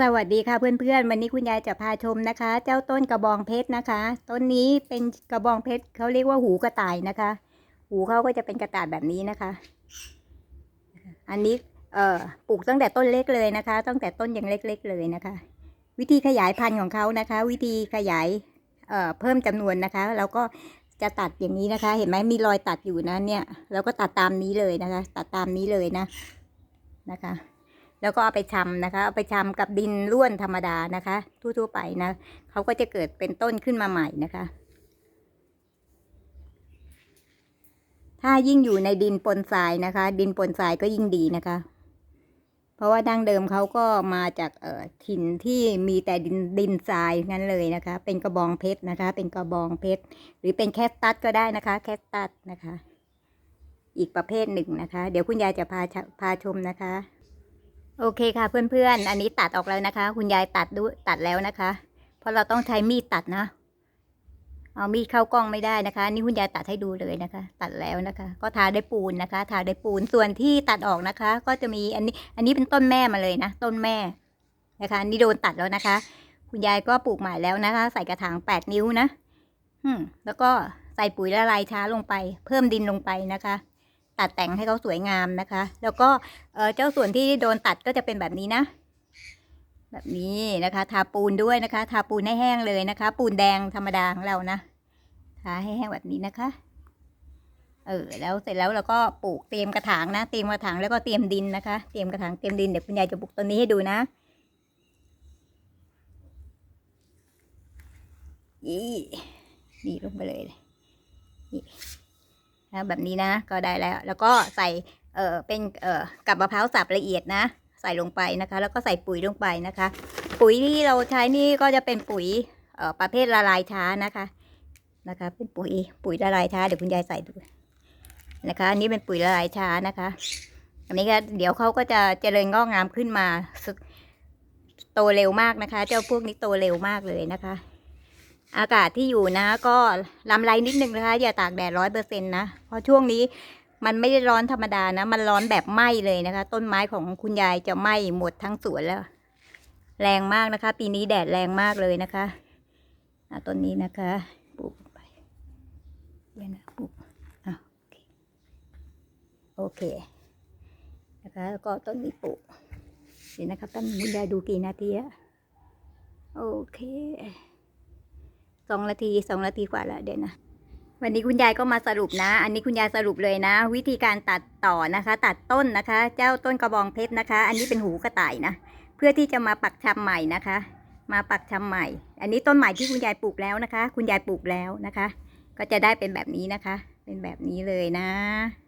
สวัสดีค่ะเพื่อนๆ วันนี้คุณยายจะพาชมนะคะ เจ้าต้นกระบองเพชรนะคะ ต้นนี้เป็นกระบองเพชรเขาเรียกว่าหูกระต่ายนะคะ หูเขาก็จะเป็นกระต่ายแบบนี้นะคะ อันนี้เอ่อปลูกตั้งแต่ต้นเล็กเลยนะคะ ตั้งแต่ต้นยังเล็ก ๆเลยนะคะ วิธีขยายพันธุ์ของเขานะคะ วิธีขยายเอ่อเพิ่มจำนวนนะคะแล้วก็จะตัดอย่างนี้นะคะ เห็นไหมมีรอยตัดอยู่นะเนี่ยแล้วก็ตัดตามนี้เลยนะคะ ตัดตามนี้เลยนะนะคะ แล้วก็เอาไปชำนะคะ เอาไปชำกับดินร่วนธรรมดานะคะ ทั่วๆไปนะเขาก็จะเกิดเป็นต้นขึ้นมาใหม่นะคะ ถ้ายิ่งอยู่ในดินปนทรายนะคะ ดินปนทรายก็ยิ่งดีนะคะ เพราะว่าดั้งเดิมเขาก็มาจากเอ่อถิ่นที่มีแต่ดินดินทรายนั่นเลยนะคะ เป็นกระบองเพชรนะคะ เป็นกระบองเพชรหรือเป็นแคสตัสก็ได้นะคะ แคสตัสนะคะ อีกประเภทหนึ่งนะคะ เดี๋ยวคุณยายจะพาพาชมนะคะ โอเคค่ะเพื่อนๆ อันนี้ตัดออกแล้วนะคะ คุณยายตัดด้วยตัดแล้วนะคะ เพราะเราต้องใช้มีดตัดนะ เอามีดเข้ากล้องไม่ได้นะคะ นี่คุณยายตัดให้ดูเลยนะคะ ตัดแล้วนะคะ ก็ทาได้ปูนนะคะ ทาได้ปูน ส่วนที่ตัดออกนะคะ ก็จะมีอันนี้ อันนี้เป็นต้นแม่มาเลยนะ ต้นแม่นะคะนนี่โดนตัดแล้วนะคะ คุณยายก็ปลูกใหม่แล้วนะคะ ใส่กระถางแปดนิ้วนะ อืม แล้วก็ใส่ปุ๋ยละลายช้าลงไป เพิ่มดินลงไปนะคะ ตัดแต่งให้เขาสวยงามนะคะ แล้วก็เจ้าส่วนที่โดนตัดก็จะเป็นแบบนี้นะ แบบนี้นะคะ ทาปูนด้วยนะคะ ทาปูนให้แห้งเลยนะคะ ปูนแดงธรรมดาของเรานะทาให้แห้งแบบนี้นะคะเออแล้วเสร็จแล้วเราก็ปลูกเตรียมกระถางนะเตรียมกระถางแล้วก็เตรียมดินนะคะ เตรียมกระถางเตรียมดินเดี๋ยวคุณยายจะปลูกต้นนี้ให้ดูนะอีนี่ลงไปเลยนี่ นะแบบนี้นะก็ได้แล้ว แล้วก็ใส่เออเป็นเออกับมะพร้าวสับละเอียดนะ ใส่ลงไปนะคะ แล้วก็ใส่ปุ๋ยลงไปนะคะ ปุ๋ยที่เราใช้นี่ก็จะเป็นปุ๋ยเออประเภทละลายช้านะคะนะคะ เป็นปุ๋ยปุ๋ยละลายช้าเดี๋ยวคุณยายใส่ดูนะคะอันนี้เป็นปุ๋ยละลายช้านะคะอันนี้ก็เดี๋ยวเขาก็จะเจริญงอกงามขึ้นมาโตเร็วมากนะคะ เจ้าพวกนี้โตเร็วมากเลยนะคะ อากาศที่อยู่นะ ก็ลำไรนิดนึงนะคะ อย่าตากแดดร้อยเปอร์เซ็นต์นะ เพราะช่วงนี้มันไม่ได้ร้อนธรรมดานะ มันร้อนแบบไหม้เลยนะคะ ต้นไม้ของคุณยายจะไหม้หมดทั้งสวนแล้ว แรงมากนะคะ ปีนี้แดดแรงมากเลยนะคะะต้นนี้นะคะปลูกไปเลยนะปลูกอะโอเคโอเค นะคะแล้วก็ต้นนี้ปลูกเดี๋ยวนะครับต้นคุณยายดูกี่นาทีอะโอเค สองนาทีสองนาทีกว่าแล้วเดี๋ยวนะวันนี้คุณยายก็มาสรุปนะ อันนี้คุณยายสรุปเลยนะ วิธีการตัดต่อนะคะ ตัดต้นนะคะ เจ้าต้นกระบองเพชรนะคะ อันนี้เป็นหูกระต่ายนะ เพื่อที่จะมาปักชำใหม่นะคะ มาปักชำใหม่ อันนี้ต้นใหม่ที่คุณยายปลูกแล้วนะคะ คุณยายปลูกแล้วนะคะ ก็จะได้เป็นแบบนี้นะคะ เป็นแบบนี้เลยนะ